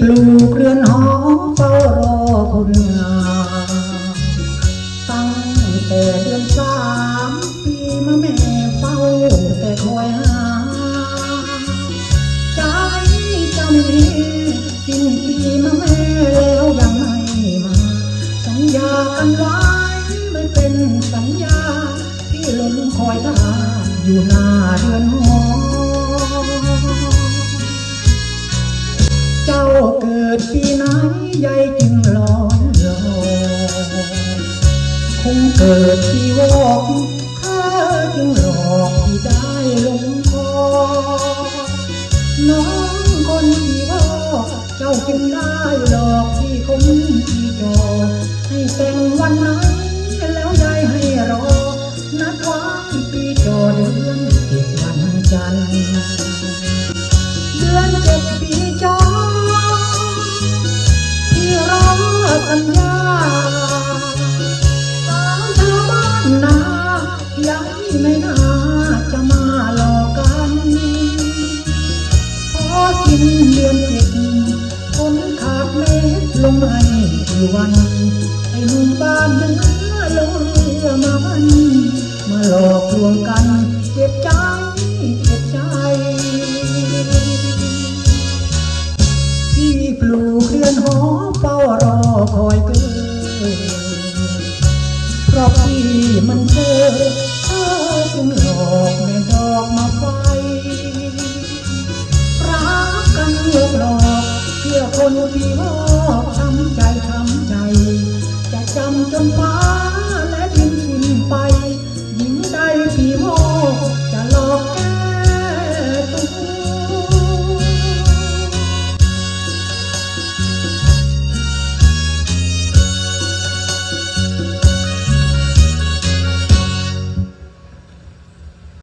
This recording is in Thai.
ปลูกเรือนหอเฝ้ารอคนงามตั้งแต่เดือนสามปีมาแม่เฝ้าแต่คอยหา ใจเจ้านี้สิ้นปีมาแม่แล้วยังไม่มา สัญญากันไว้ไม่เป็นสัญญา ที่ล้นคอยท่าอยู่หน้าเรือนหอ เจ้าเกิดปีไหนใหญ่จึงลอยลอคงเกิดที่วอกข้าจึงหลอกที่ได้ลงคอน้องคนที่ว่าเจ้าจึงได้หลอกที่คมที่จอให้แต่งวันไหน ลงเรือมาบัน มาหลอกลวงกัน เจ็บใจเจ็บใจ ที่ปลูกเรือนหอเฝ้ารอคอยเกิดเพราะพี่มันเจอเธอจึงหลอกแม่ดอกมาไฟรักกันหลอกหลอกเพื่อคนที่วอกช้ำใจช้ำใจ จำจนฟ้า